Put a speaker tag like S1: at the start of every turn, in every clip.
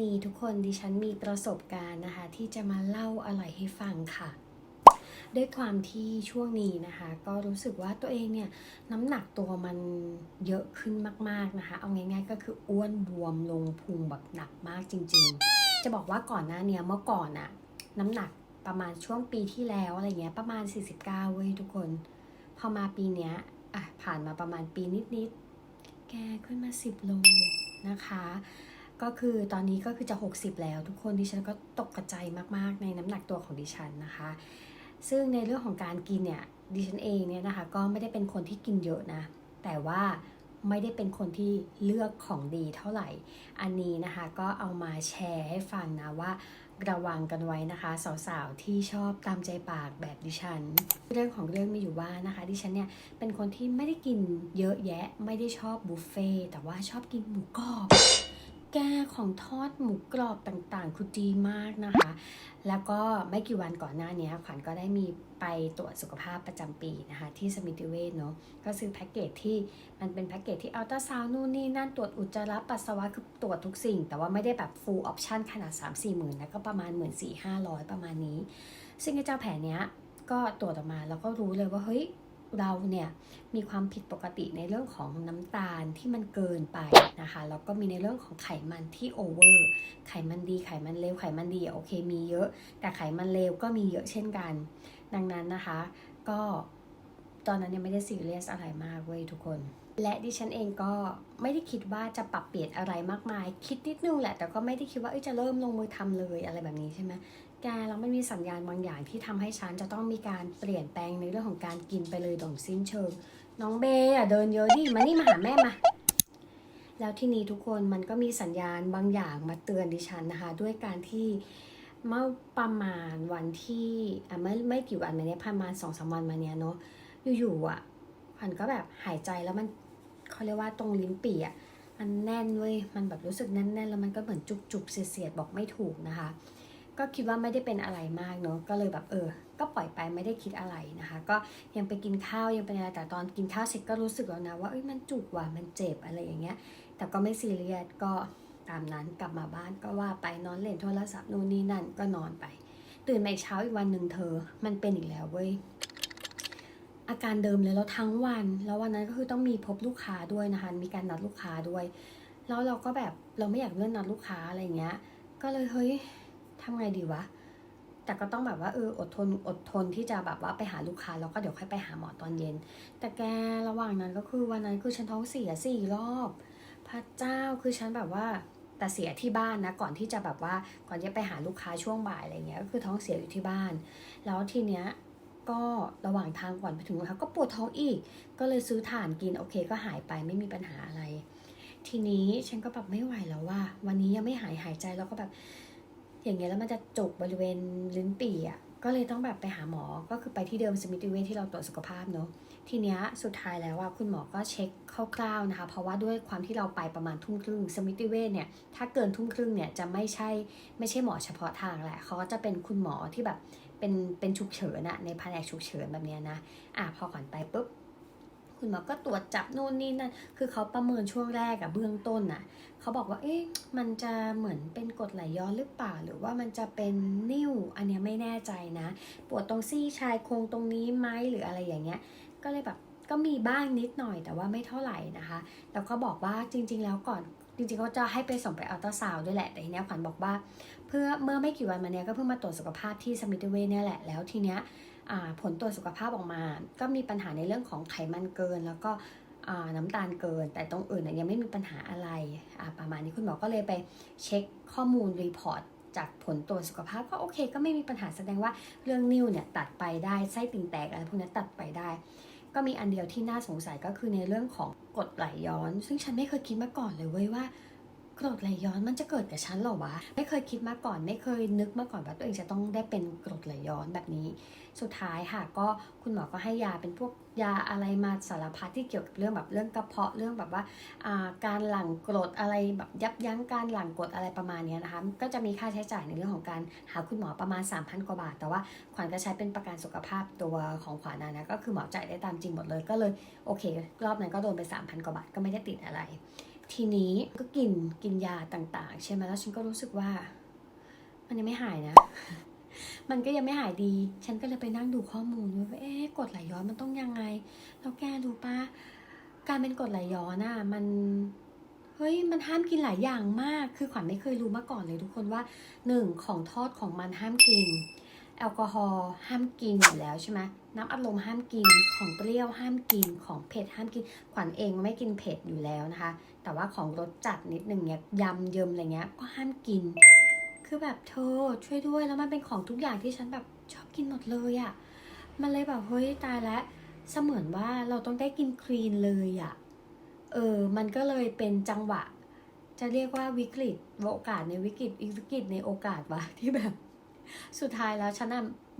S1: นี้ทุกคนดิฉันมีประสบการณ์นะคะ ที่จะมาเล่าอะไรให้ฟังค่ะ ด้วยความที่ช่วงนี้นะคะ ก็รู้สึกว่าตัวเองเนี่ยน้ำหนักตัวมันเยอะขึ้นมากๆนะคะ เอาง่ายๆก็คืออ้วนบวมลงพุงแบบหนักมากจริงๆ จะบอกว่าก่อนหน้าเนี้ยเมื่อก่อนอะน้ำหนักประมาณช่วงปีที่แล้วอะไรเงี้ยประมาณ 49 เว้ยทุกคน พอมาปีเนี้ยอะผ่านมาประมาณปีนิดๆแกขึ้นมา 10โลนะคะ ก็คือตอนนี้ก็คือจะ 60 แล้ว ทุกคนดิฉันก็ตกกระใจมากๆ ในน้ำหนักตัวของดิฉันนะคะ ซึ่งในเรื่องของการกินเนี่ยดิฉันเองเนี่ยนะคะก็ไม่ได้เป็นคนที่กินเยอะนะ แต่ว่าไม่ได้เป็นคนที่เลือกของดีเท่าไหร่ อันนี้นะคะก็เอามาแชร์ให้ฟังนะว่าระวังกันไว้นะคะ สาวๆ ที่ชอบตามใจปากแบบดิฉัน เรื่องของเรื่องมีอยู่ว่านะคะ ดิฉันเนี่ยเป็นคนที่ไม่ได้กินเยอะแยะ ไม่ได้ชอบบุฟเฟ่แต่ว่าชอบกินหมูกรอบ แกของทอดหมูกรอบต่างๆ คือดีมากนะคะ แล้วก็ไม่กี่วันก่อนหน้านี้ขวัญก็ได้มีไปตรวจสุขภาพประจำปีนะคะ ที่สมิติเวชเนาะก็ซื้อแพ็กเกจที่มันเป็นแพ็กเกจที่อัลตราซาวน์นู่นนี่นั่นตรวจอุจจาระปัสสาวะคือตรวจทุกสิ่ง แต่ว่าไม่ได้แบบ full option ขนาด 3 4หมื่นนะก็ประมาณ1 4 5 0 0ประมาณนี้ ซึ่งไอ้เจ้าแผนเนี้ยก็ตรวจออกมาแล้วก็รู้เลยว่าเฮ้ย เราเนี่ยมีความผิดปกติในเรื่องของน้ำตาลที่มันเกินไปนะคะแล้วก็มีในเรื่องของไขมันที่โอเวอร์ไขมันดีไขมันเลวไขมันดีโอเคมีเยอะ แต่ไขมันเลวก็มีเยอะเช่นกัน ดังนั้นนะคะ ก็ตอนนั้นยังไม่ได้ซีเรียสอะไรมากเว้ยทุกคน และดิฉันเองก็ไม่ได้คิดว่าจะปรับเปลี่ยนอะไรมากมาย คิดนิดนึงแหละ แต่ก็ไม่ได้คิดว่าจะเริ่มลงมือทำเลยอะไรแบบนี้ใช่ไหม แกแล้วมันมีสัญญาณบางอย่างที่ทำให้ฉันจะต้องมีการเปลี่ยนแปลงในเรื่องของการกินไปเลยโดยสิ้นเชิง น้องเบย์อะเดินเยอะดิมานี่มาหาแม่มา แล้วที่นี้ทุกคนมันก็มีสัญญาณบางอย่างมาเตือนดิฉันนะคะ ด้วยการที่เมื่อประมาณวันที่อะไม่ไม่กี่วันมาเนี้ยประมาณสองสามวันมาเนี้ยเนาะอยู่ๆอะขวัญก็แบบหายใจแล้วมันเขาเรียกว่าตรงลิ้นปี่อะมันแน่นเว้ยมันแบบรู้สึกแน่นๆแล้วมันก็เหมือนจุกๆเสียดๆบอกไม่ถูกนะคะ ก็คิดว่าไม่ได้เป็นอะไรมากเนาะก็เลยแบบเออ ก็ปล่อยไปไม่ได้คิดอะไรนะคะ ก็ยังไปกินข้าวยังเป็นอะไรแต่ตอนกินข้าวเสร็จก็รู้สึกแล้วนะว่าเอ้ยมันจุกว่ะมันเจ็บอะไรอย่างเงี้ย แต่ก็ไม่ซีเรียสก็ตามนั้นกลับมาบ้านก็ว่าไปนอนเล่นโทรศัพท์นู่นนี่นั่นก็นอนไป ตื่นมาอีกเช้าอีกวันหนึ่งเธอ มันเป็นอีกแล้วเว้ยอาการเดิมเลยแล้วทั้งวัน แล้ววันนั้นก็คือต้องมีพบลูกค้าด้วยนะคะมีการนัดลูกค้าด้วย แล้วเราก็แบบเราไม่อยากเลื่อนนัดลูกค้าอะไรเงี้ย ก็เลยเฮ้ย ทำไงดีวะ แต่ก็ต้องแบบว่าเอออดทนอดทนที่จะแบบว่าไปหาลูกค้าแล้วก็เดี๋ยวค่อยไปหาหมอตอนเย็น แต่แกระหว่างนั้นก็คือวันนั้นคือฉันท้องเสียสี่รอบ พระเจ้าคือฉันแบบว่าแต่เสียที่บ้านนะก่อนที่จะแบบว่าก่อนจะไปหาลูกค้าช่วงบ่ายอะไรเงี้ยก็คือท้องเสียอยู่ที่บ้าน แล้วทีเนี้ยก็ระหว่างทางก่อนไปถึงโรงพยาบาลก็ปวดท้องอีก ก็เลยซื้อถ่านกินโอเคก็หายไปไม่มีปัญหาอะไร ทีนี้ฉันก็แบบไม่ไหวแล้วว่า วันนี้ยังไม่หายหายใจแล้วก็แบบ อย่างเงี้ยแล้วมันจะจุกบริเวณลิ้นปี่อะก็เลยต้องแบบไปหาหมอ ก็คือไปที่เดิมสมิติเวชที่เราตรวจสุขภาพเนาะ ทีเนี้ยสุดท้ายแล้วว่าคุณหมอก็เช็คคร่าวๆนะคะ เพราะว่าด้วยความที่เราไปประมาณทุ่มครึ่งสมิติเวชเนี่ย ถ้าเกินทุ่มครึ่งเนี่ยจะไม่ใช่ไม่ใช่หมอเฉพาะทางแหละ เขาก็จะเป็นคุณหมอที่แบบเป็นเป็นฉุกเฉินอะในแผนกฉุกเฉินแบบเนี้ยนะ อะพอขวัญไปปุ๊บ คุณหมอก็ตรวจจับนู่นนี่นั่น คือเขาประเมินช่วงแรกอะเบื้องต้นอะเขาบอกว่า เอ๊ะ มันจะเหมือนเป็นกดไหลย้อนหรือเปล่า หรือว่ามันจะเป็นนิ่ว อันเนี้ยไม่แน่ใจนะ ปวดตรงซี่ชายโครงตรงนี้ไหมหรืออะไรอย่างเงี้ย ก็เลยแบบก็มีบ้างนิดหน่อยแต่ว่าไม่เท่าไหร่นะคะแล้วก็บอกว่าจริง ๆ แล้วก่อนจริงๆเขาจะให้ไปส่งไปอัลตราซาวด์ด้วยแหละ แต่ทีเนี้ยขวัญบอกว่า เพื่อเมื่อไม่กี่วันมาเนี้ยก็เพิ่งมาตรวจสุขภาพที่สมิธเวชเนี่ยแหละ แล้วทีเนี้ย ผลตรวจสุขภาพออกมา ก็มีปัญหาในเรื่องของไขมันเกิน แล้วก็น้ำตาลเกิน แต่ตรงอื่นยังไม่มีปัญหาอะไรประมาณนี้คุณหมอก็เลยไปเช็คข้อมูลรีพอร์ตจากผลตรวจสุขภาพก็โอเค ก็ไม่มีปัญหาแสดงว่าเรื่องนิ้วเนี่ยตัดไปได้ไส้ติ่งแตกอะไรพวกนี้ตัดไปได้ ก็มีอันเดียวที่น่าสงสัยก็คือในเรื่องของกดไหลย้อน ซึ่งฉันไม่เคยคิดมาก่อนเลยเว้ยว่า กรดไหลย้อนมันจะเกิดกับฉันหรอวะ ไม่เคยคิดมาก่อน ไม่เคยนึกมาก่อนว่าตัวเองจะต้องได้เป็นกรดไหลย้อนแบบนี้ สุดท้ายค่ะก็คุณหมอก็ให้ยาเป็นพวกยาอะไรมาสารพัดที่เกี่ยวกับเรื่องแบบเรื่องกระเพาะเรื่องแบบว่าาการหลั่งกรดอะไรแบบยับยั้งการหลั่งกรดอะไรประมาณนี้นะคะก็จะมีค่าใช้จ่ายในเรื่องของการหาคุณหมอประมาณ 3,000 กว่าบาท แต่ว่าขวัญก็ใช้เป็นประกันสุขภาพตัวของขวัญนะนะก็คือหมอจ่ายได้ตามจริงหมดเลยก็เลยโอเค รอบนั้นก็โดนไป3,000กว่าบาทก็ไม่ได้ติดอะไร ทีนี้ก็กินกินยาต่างๆ ใช่ไหมแล้วฉันก็รู้สึกว่า มันยังไม่หายนะ มันก็ยังไม่หายดี ฉันก็เลยไปนั่งดูข้อมูลว่าเอ๊ะกดไหลย้อนมันต้องยังไง แล้วแกรู้ปะการเป็นกดไหลย้อนอะมันเฮ้ยมันห้ามกินหลายอย่างมาก คือขวัญไม่เคยรู้มาก่อนเลยทุกคนว่าหนึ่งของทอดของมันห้ามกิน แอลกอฮอล์ห้ามกินอยู่แล้วใช่ไหมน้ำอัดลมห้ามกิน ของเปรี้ยวห้ามกิน ของเผ็ดห้ามกิน ขวัญเองไม่กินเผ็ดอยู่แล้วนะคะ แต่ว่าของรสจัดนิดนึงเนี้ยยำเยิมอะไรเงี้ยก็ห้ามกิน คือแบบเธอช่วยด้วยแล้วมันเป็นของทุกอย่างที่ฉันแบบชอบกินหมดเลยอะ่ะมันเลยแบบเฮ้ยตายแล้วเสมือนว่าเราต้องได้กินคลีนเลยอะ่ะเออมันก็เลยเป็นจังหวะ จะเรียกว่าวิกฤตโอกาสในวิกฤตอีกวิกฤตในโอกาสวะที่แบบ สุดท้ายแล้วฉัน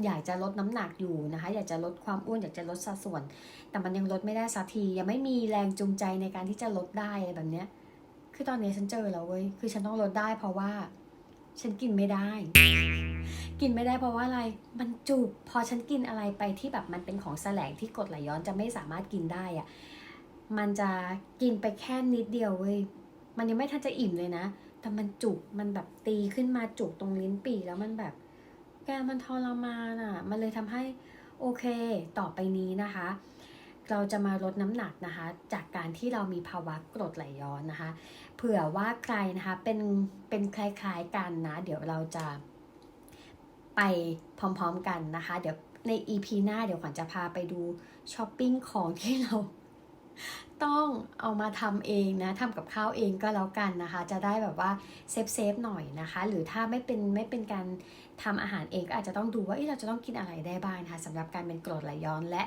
S1: อยากจะลดน้ำหนักอยู่นะคะ อยากจะลดความอ้วนอยากจะลดสัดส่วน แต่มันยังลดไม่ได้สักที ยังไม่มีแรงจูงใจในการที่จะลดได้อะไรแบบเนี้ย คือตอนนี้ฉันเจอแล้วเว้ย คือฉันต้องลดได้เพราะว่า ฉันกินไม่ได้ กินไม่ได้เพราะว่าอะไร มันจุก พอฉันกินอะไรไปที่แบบมันเป็นของแสลงที่กดไหลย้อนจะไม่สามารถกินได้อะมันจะกินไปแค่นิดเดียวเว้ย มันยังไม่ทันจะอิ่มเลยนะ แต่มันจุก มันแบบตีขึ้นมาจุกตรงลิ้นปี่แล้วมันแบบ แกมันทรมานอะ มันเลยทำให้โอเคต่อไปนี้นะคะ เราจะมาลดน้ำหนักนะคะ จากการที่เรามีภาวะกรดไหลย้อนนะคะ เผื่อว่าใครนะคะเป็นเป็นคล้ายๆกันนะ เดี๋ยวเราจะไปพร้อมๆกันนะคะ เดี๋ยวใน EP หน้าเดี๋ยวขวัญจะพาไปดูช้อปปิ้งของที่เรา ต้องเอามาทำเองนะทำกับข้าวเองก็แล้วกันนะคะ จะได้แบบว่าเซฟเซฟหน่อยนะคะ หรือถ้าไม่เป็นไม่เป็นการทำอาหารเองก็อาจจะต้องดูว่าเอ้เราจะต้องกินอะไรได้บ้างนะคะสำหรับการเป็นกรดไหลย้อนและ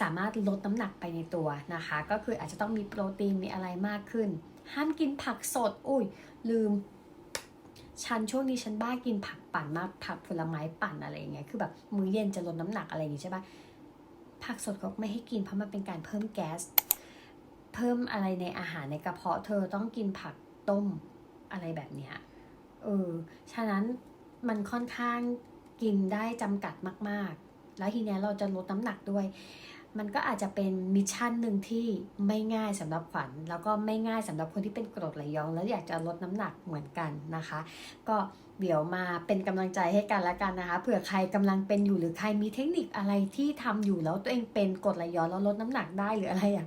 S1: สามารถลดน้ำหนักไปในตัวนะคะ ก็คืออาจจะต้องมีโปรตีนมีอะไรมากขึ้น ห้ามกินผักสด อุ้ยลืมฉันช่วงนี้ฉันบ้ากินผักปั่นมากผักผลไม้ปั่นอะไรอย่างเงี้ยคือแบบมื้อเย็นจะลดน้ำหนักอะไรอย่างงี้ใช่ปะผักสดเขาไม่ให้กินเพราะมันเป็นการเพิ่มแก๊ส เพิ่มอะไรในอาหารในกระเพาะเธอต้องกินผักต้มอะไรแบบเนี้ยเออฉะนั้นมันค่อนข้างกินได้จำกัดมาก ๆ แล้วทีเนี้ยเราจะลดน้ำหนักด้วย มันก็อาจจะเป็นมิชชั่นหนึ่งที่ไม่ง่ายสำหรับขวัญแล้วก็ไม่ง่ายสำหรับคนที่เป็นกรดไหลย้อนแล้วอยากจะลดน้ำหนักเหมือนกันนะคะ ก็เดี๋ยวมาเป็นกำลังใจให้กันละกันนะคะ เผื่อใครกำลังเป็นอยู่หรือใครมีเทคนิคอะไรที่ทำอยู่แล้วตัวเองเป็นกรดไหลย้อนแล้วลดน้ำหนักได้หรืออะไรอะ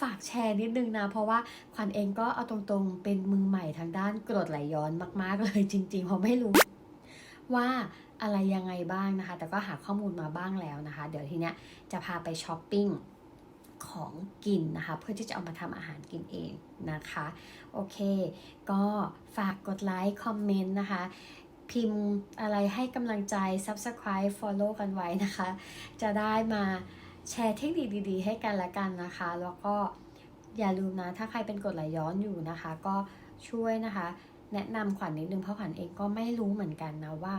S1: ฝากแชร์นิดนึงนะ เพราะว่าขวัญเองก็เอาตรงๆ เป็นมือใหม่ทางด้านกรดไหลย้อนมาก ๆ เลยจริงๆ เพราะไม่รู้ว่าอะไรยังไงบ้างนะคะ แต่ก็หาข้อมูลมาบ้างแล้วนะคะ เดี๋ยวทีเนี้ยจะพาไปช้อปปิ้งของกินนะคะ เพื่อที่จะเอามาทำอาหารกินเองนะคะ โอเค ก็ฝากกดไลค์ คอมเมนต์นะคะ พิมพ์อะไรให้กำลังใจ Subscribe Follow กันไว้นะคะ จะได้มา แชร์เทคนิคดีๆ ให้กันละกันนะคะ แล้วก็อย่าลืมนะ ถ้าใครเป็นกดไหลย้อนอยู่นะคะ ก็ช่วยนะคะ แนะนำขวัญนิดนึงเพราะขวัญเองก็ไม่รู้เหมือนกันนะว่า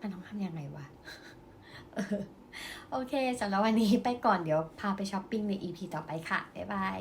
S1: มันต้องทำยังไงวะโอเคสำหรับวันนี้ไปก่อนเดี๋ยวพาไปช้อปปิ้งใน EP ต่อไปค่ะ บ๊ายบาย